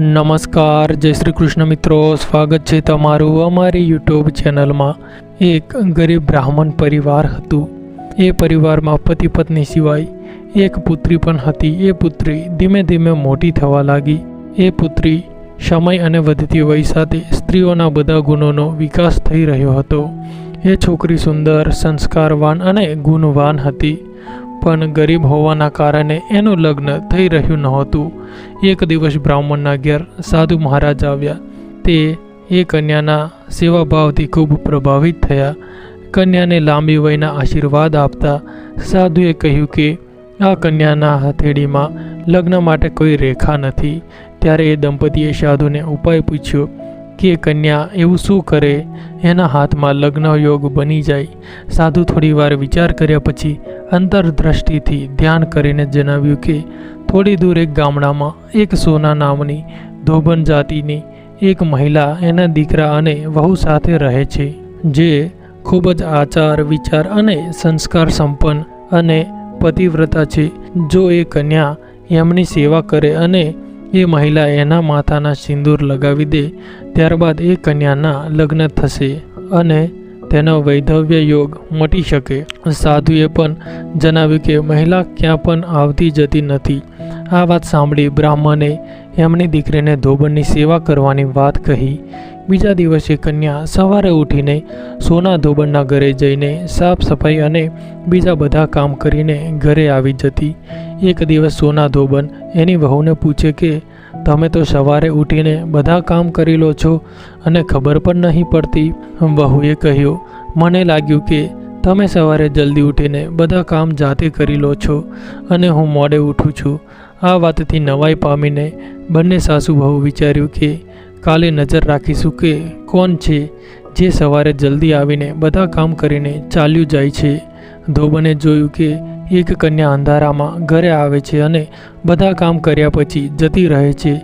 નમસ્કાર, જય શ્રી કૃષ્ણ મિત્રો. સ્વાગત છે તમારું અમારી યુટ્યુબ ચેનલમાં. એક ગરીબ બ્રાહ્મણ પરિવાર હતું. એ પરિવારમાં પતિ પત્ની સિવાય એક પુત્રી પણ હતી. એ પુત્રી ધીમે ધીમે મોટી થવા લાગી. એ પુત્રી સમય અને વધતી વય સાથે સ્ત્રીઓના બધા ગુણોનો વિકાસ થઈ રહ્યો હતો. એ છોકરી સુંદર, સંસ્કારવાન અને ગુણવાન હતી. પણ ગરીબ હોવાના કારણે એનું લગ્ન થઈ રહ્યું નહોતું. એક દિવસ બ્રાહ્મણના ઘેર સાધુ મહારાજ આવ્યા. તે એ કન્યાના સેવાભાવથી ખૂબ પ્રભાવિત થયા. કન્યાને લાંબી વયના આશીર્વાદ આપતા સાધુએ કહ્યું કે, આ કન્યાના હથેળીમાં લગ્ન માટે કોઈ રેખા નથી. ત્યારે એ દંપતીએ સાધુને ઉપાય પૂછ્યો કે કન્યા, એવું શું કરે? એના હાથમાં લગ્ન યોગ બની જાય. સાધુ થોડીવાર વિચાર કર્યા પછી અંતરદ્રષ્ટિથી ધ્યાન કરીને જણાવ્યું કે, થોડી દૂર એક ગામડામાં એક સોના નામની ધોબન જાતિની એક મહિલા, એના દીકરા અને વહુ સાથે રહે છે, જે ખૂબ જ આચાર, વિચાર અને સંસ્કાર સંપન્ન અને પતિવ્રતા છે. જો એ કન્યા એમની સેવા કરે અને એ મહિલા એના માથાના સિંદૂર લગાવી દે ત્યારબાદ એ કન્યાના લગ્ન થશે અને તેનો વૈધવ્ય યોગ મટી શકે. સાધુએ પણ જણાવ્યું કે મહિલા ક્યાં પણ આવતી જતી નથી. આ વાત સાંભળી બ્રાહ્મણે એમની દીકરીને ધોબણની સેવા કરવાની વાત કહી. બીજા દિવસે કન્યા સવારે ઉઠીને સોના ધોબણના ઘરે જઈને સાફ સફાઈ અને બીજા બધા કામ કરીને ઘરે આવી જતી. એક દિવસ સોના ધોબન એની વહુને પૂછે કે તમે તો સવારે ઉઠીને બધા કામ કરી લો છો અને ખબર પણ નહીં પડતી. વહુએ કહ્યું, મને લાગ્યું કે તમે સવારે જલ્દી ઉઠીને બધા કામ જાતે કરી લો છો અને હું મોડે ઉઠું છું. આ વાતથી નવાઈ પામીને બંને સાસુ વહુ વિચાર્યું કે કાલે નજર રાખીશું કે કોણ છે જે સવારે જલ્દી આવીને બધા કામ કરીને ચાલ્યું જાય છે. ધોબને જોયું કે એક કન્યા અંધારામાં ઘરે આવે છે અને બધા કામ કર્યા પછી જતી રહે છે.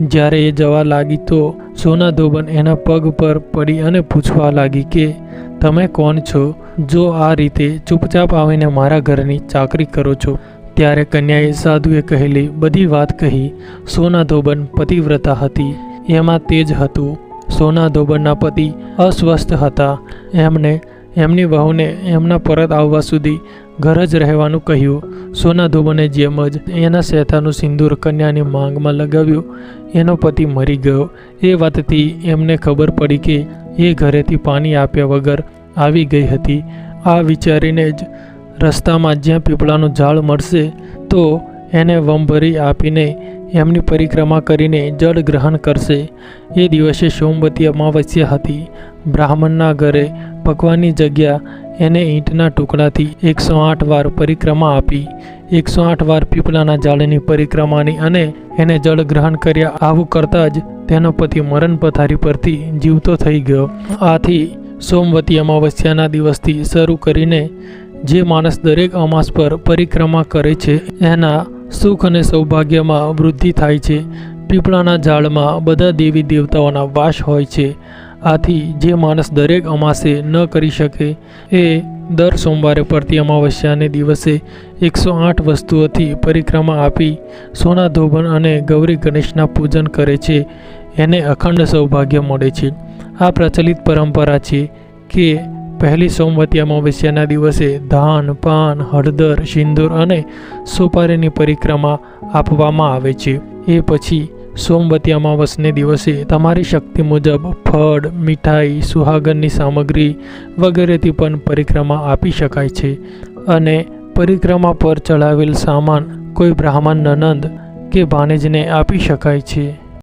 જ્યારે એ જવા લાગી તો સોના ધોબન એના પગ પર પડી અને પૂછવા લાગી કે, તમે કોણ છો? જો આ રીતે ચૂપચાપ આવીને મારા ઘરની ચાકરી કરો છો. ત્યારે કન્યાએ સાધુએ કહેલી બધી વાત કહી સોના ધોબન પતિવ્રતા હતી. એમાં તેજ હતું. સોના ધોબનના પતિ અસ્વસ્થ હતા. એમને, એમની વહુને એમના પરત આવવા સુધી ઘર જ રહેવાનું કહ્યું. સોના ધોબને જેમ જ એના શેથાનું સિંદૂર કન્યાની માંગમાં લગાવ્યું, એનો પતિ મરી ગયો. એ વાતથી એમને ખબર પડી કે એ ઘરેથી પાણી આપ્યા વગર આવી ગઈ હતી. આ વિચારીને જ રસ્તામાં જ્યાં પીપળાનું ઝાડ મળશે, તો એને વંભરી આપીને એમની પરિક્રમા કરીને જળ ગ્રહણ કરશે. એ દિવસે સોમવતી અમાવસ્યા હતી. બ્રાહ્મણના ઘરે પકવાની જગ્યા એને ઈંટના ટુકડાથી એકસો આઠ વાર પરિક્રમા આપી, એકસો આઠ વાર પીપળાના ઝાડની પરિક્રમાની અને એને જળ ગ્રહણ કર્યા. આવું કરતાં જ તેનો પતિ મરણ પથારી પરથી જીવતો થઈ ગયો. આથી સોમવતી અમાવસ્યાના દિવસથી શરૂ કરીને જે માણસ દરેક અમાસ પર પરિક્રમા કરે છે, એના સુખ અને સૌભાગ્યમાં વૃદ્ધિ થાય છે. પીપળાના ઝાડમાં બધા દેવી દેવતાઓના વાસ હોય છે. આથી જે માણસ દરેક અમાસે ન કરી શકે, એ દર સોમવારે પડતી અમાવસ્યાને દિવસે એકસો આઠ વસ્તુઓથી પરિક્રમા આપી સોના ધોબણ અને ગૌરી ગણેશના પૂજન કરે છે, એને અખંડ સૌભાગ્ય મળે છે. આ પ્રચલિત પરંપરા છે કે પહેલી સોમવતી અમાવસ્યાના દિવસે ધાન, પાન, હળદર, સિંદૂર અને સોપારીની પરિક્રમા આપવામાં આવે છે. એ પછી સોમવતી અમાવસને દિવસે તમારી શક્તિ મુજબ ફળ, મીઠાઈ, સુહાગનની સામગ્રી વગેરેથી પણ પરિક્રમા આપી શકાય છે અને પરિક્રમા પર ચડાવેલ સામાન કોઈ બ્રાહ્મણ નનંદ કે ભાણેજને આપી શકાય છે.